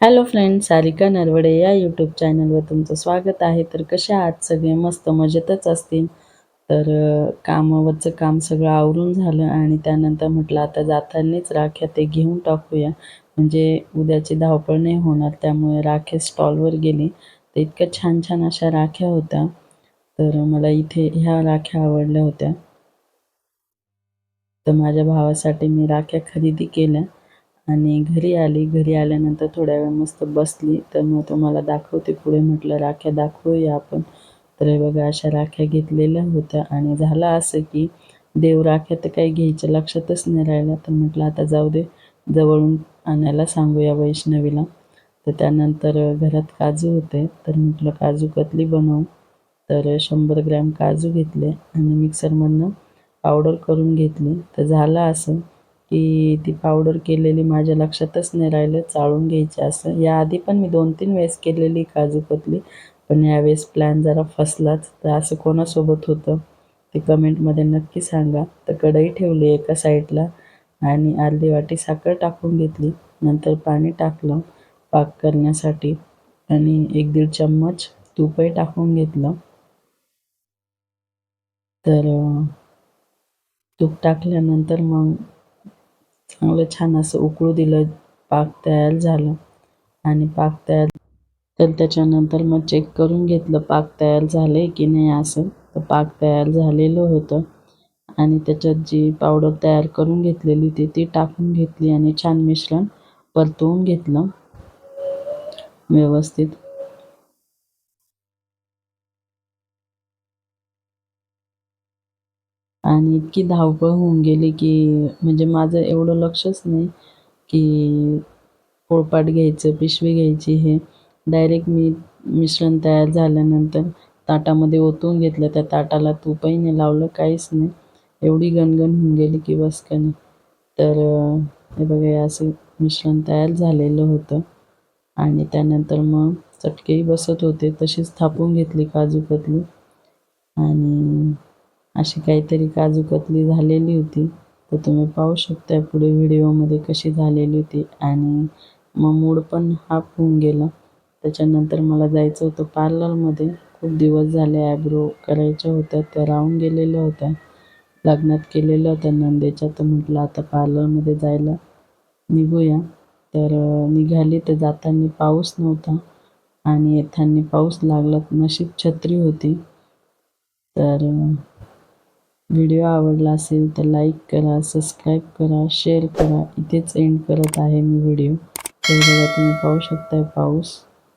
Hello friend Sarika Narwade या YouTube चॅनलवर तुमचं स्वागत आहे. तर कसे आहात सगळे? मस्त मजेतच असतील. तर कामावरचं काम सगळं आवरून झालं आणि त्यानंतर म्हटलं आता जातानाच राख्या ते घेऊन टाकूया. म्हणजे उद्याची धावपळ नाही होणार त्यामुळे राख्या स्टॉलवर गेली. तर इतक्या छान छान अशा राख्या होत्या. तर मला इथे ह्या राख्या आवडल्या होत्या. तर माझ्या भावासाठी मी राख्या खरेदी केल्या. आणि घरी आली घरी आल्यानंतर थोड्या वेळ मस्त बसली. तर मग तुम्हाला दाखवते पुढे. म्हटलं राख्या दाखवूया आपण. तर हे बघा अशा राख्या घेतलेल्या होत्या. आणि झालं असं की देव राख्या तर काही घ्यायच्या लक्षातच नाही राहिल्या. तर म्हटलं आता जाऊ दे जवळून आणायला सांगूया वैष्णवीला. तर त्यानंतर घरात काजू होते. तर म्हटलं काजू कतली बनवू? तर शंभर ग्रॅम काजू घेतले आणि मिक्सरमधनं पावडर करून घेतली. तर झालं असं. की ती पावडर केलेली माझ्या लक्षातच नाही राहिलं. चाळून घ्यायची असं. याआधी पण मी दोन तीन वेळेस केलेली काजू कतली पण यावेळेस प्लॅन जरा फसलाच. तर असं कोणासोबत होतं ते कमेंटमध्ये नक्की सांगा. तर कढई ठेवली एका साईडला आणि अर्धी वाटी साखर टाकून घेतली. नंतर पाणी टाकलं पाक करण्यासाठी आणि एक दीड चम्मच तूपही टाकून घेतलं. तर तूप टाकल्यानंतर मग चांगलं छान असं उकळू दिलं पाक तयार झालं. आणि पाक तयार तर त्याच्यानंतर मग चेक करून घेतलं पाक तयार झालं आहे की नाही असं. तर पाक तयार झालेलं होतं. आणि त्याच्यात जी पावडर तयार करून घेतलेली ती ती टाकून घेतली आणि छान मिश्रण परतवून घेतलं. व्यवस्थित आणि इतकी धावपळ होऊन गेली की म्हणजे माझं एवढं लक्षच नाही की पोळपाट घ्यायचं पिशवी घ्यायची हे. डायरेक्ट मी मिश्रण तयार झाल्यानंतर ताटामध्ये ओतून घेतलं. त्या ताटाला तूपही नाही लावलं काहीच नाही. एवढी गणगण होऊन गेली की बस का तर हे बघा हे असं मिश्रण तयार झालेलं होतं. आणि त्यानंतर मग चटकेही बसत होते. तशीच थापून घेतली काजू कतली आणि अशी काहीतरी काजू कतली झालेली होती. तर तुम्ही पाहू शकता पुढे व्हिडिओमध्ये कशी झालेली होती. आणि मग मूड पण हाफ होऊन गेला. त्याच्यानंतर मला जायचं होतं पार्लरमध्ये. खूप दिवस झाले ॲब्रो करायच्या होत्या त्या राहून गेलेल्या होत्या. लग्नात केलेल्या होत्या नंदेच्या. तर म्हटलं आता पार्लरमध्ये जायला निघूया. तर निघाली तर जाताना पाऊस नव्हता. आणि येताना पाऊस लागला नशीब छत्री होती. तर व्हिडिओ आवडला असेल तर लाईक करा सबस्क्राईब करा शेअर करा. इथेच एंड करत आहे मी व्हिडिओ. तर बघा तुम्ही पाहू शकताय पाऊस.